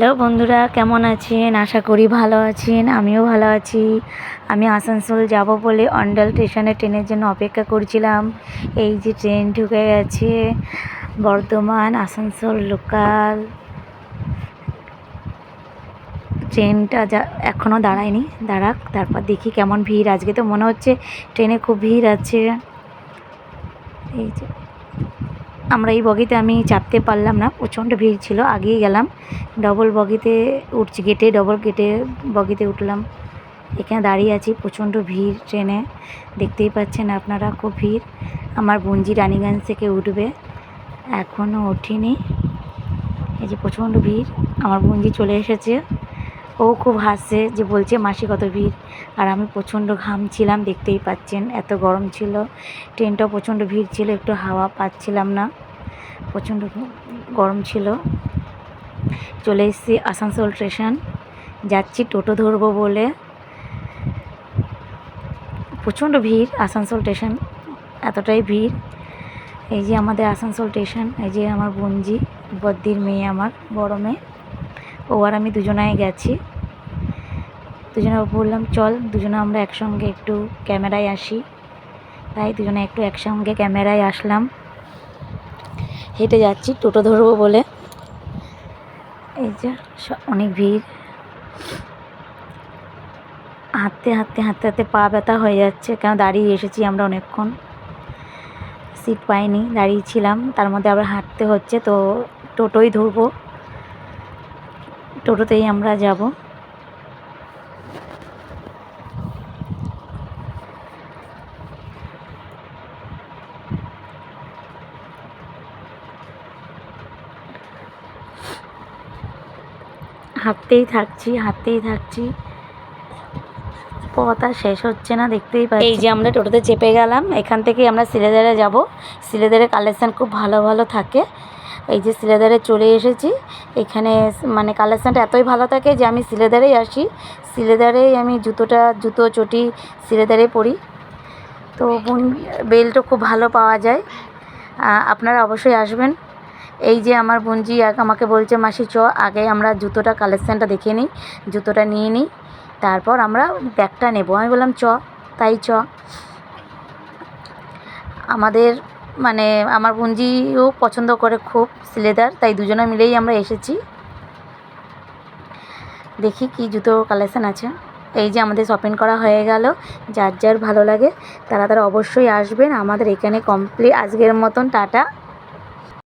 Hello বন্ধুরা, কেমন আছেন? আশা করি ভালো আছেন, আমিও ভালো আছি। আমি আসানসোল যাব বলে অন্ডাল স্টেশনে ট্রেনের জন্য অপেক্ষা করছিলাম। এই যে ট্রেন ঢুকে গেছে, বর্ধমান, আসানসোল লোকাল ট্রেনটা যা এখনও দাঁড়ায়নি, দাঁড়াক, তারপর দেখি কেমন ভিড়। আজকে তো মনে হচ্ছে ট্রেনে খুব ভিড় আছে। এই যে আমরা এই বগিতে আমি চাপতে পারলাম না, প্রচণ্ড ভিড় ছিল আগেই গেলাম। ডবল বগিতে উঠছি গেটে ডবল গেটে বগিতে উঠলাম। এখানে দাঁড়িয়ে আছি, প্রচণ্ড ভিড় ট্রেনে। দেখতেই পাচ্ছেন আপনারা, খুব ভিড়। আমার বঞ্জি রানীগঞ্জ থেকে উঠবে। এখনও ওঠেনি। এই যে প্রচণ্ড ভিড়, আমার বঞ্জি চলে এসেছে। ও খুব হাসছে যে বলছে, মাসি কত ভিড়? আর আমি প্রচণ্ড ঘামছিলাম দেখতেই পাচ্ছেন, এত গরম ছিল। ট্রেনটাও প্রচণ্ড ভিড় ছিল, একটু হাওয়া পাচ্ছিলাম না। প্রচণ্ড গরম ছিল। চলে এসেছি আসানসোল স্টেশন। যাচ্ছি টোটো ধরবো বলে। প্রচণ্ড ভিড় আসানসোল স্টেশন, এতটাই ভিড়। এই যে আমাদের আসানসোল স্টেশন, এই যে আমার বোনজি, বদ্দির মেয়ে আমার বড় মেয়ে ও আর আমি দুজনায় গেছি। দুজনে বললাম, চল, দুজনে আমরা একসঙ্গে একটু ক্যামেরায় আসি। তাই দুজনে একটু একসঙ্গে ক্যামেরায় আসলাম। হেঁটে যাচ্ছি, টোটো ধরবো বলে। এই যে অনেক ভিড়। হাঁটতে হাঁটতে হাঁটতে হাঁটতে পা ব্যথা হয়ে যাচ্ছে। কেন, দাঁড়িয়ে এসেছি আমরা অনেকক্ষণ। সিট পাইনি, দাঁড়িয়ে ছিলাম। তার মধ্যে আবার হাঁটতে হচ্ছে, তো টোটোই ধরবো। টোটোতেই আমরা যাব। হাঁটতেই থাকছি হাঁটতেই থাকছি। পথ আর শেষ হচ্ছে না, দেখতেই পাচ্ছি। এই যে আমরা টোটোতে চেপে গেলাম, এখান থেকে আমরা সিলেদারে যাব। সিলেদারে কালেকশান খুব ভালো ভালো থাকে। এই যে সিলেদারে চলে এসেছি। এখানে মানে কালেকশানটা এতই ভালো থাকে যে আমি সিলেদারেই আসি। সিলেদারেই আমি জুতোটা, জুতো, চটি সিলেদারে পরি। তো বোন বেল্টও খুব ভালো পাওয়া যায়। আপনারা অবশ্যই আসবেন। এই যে আমার বোনজি আমাকে বলছে, মাসি, চ, আগে আমরা জুতোটা কালেকশানটা দেখে নিই। জুতোটা নিয়ে নিই। তারপর আমরা ব্যাগটা নেব। আমি বললাম, চ। তাই চ। আমাদের মানে আমার বুঞ্জিও পছন্দ করে খুব, সিলেদার, তাই দুজনে মিলেই আমরা এসেছি। দেখি কি জুতো কালেকশান আছে। এই যে আমাদের শপিং করা হয়ে গেল, যার যার ভালো লাগে, তারা তারা অবশ্যই আসবেন। আমাদের এখানে কমপ্লিট আজকের মতন, টাটা।